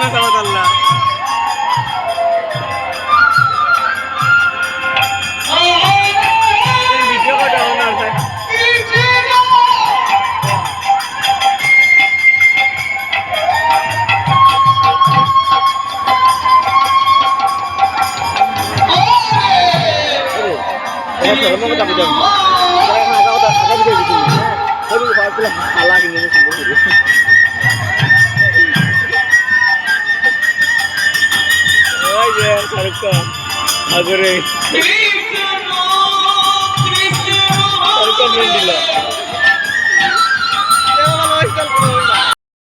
না সাবাদাল্লাহ Kalau nggak tahu, agak bisa gitu. Tapi kalau lagi nih, sungguh. सरकार अगर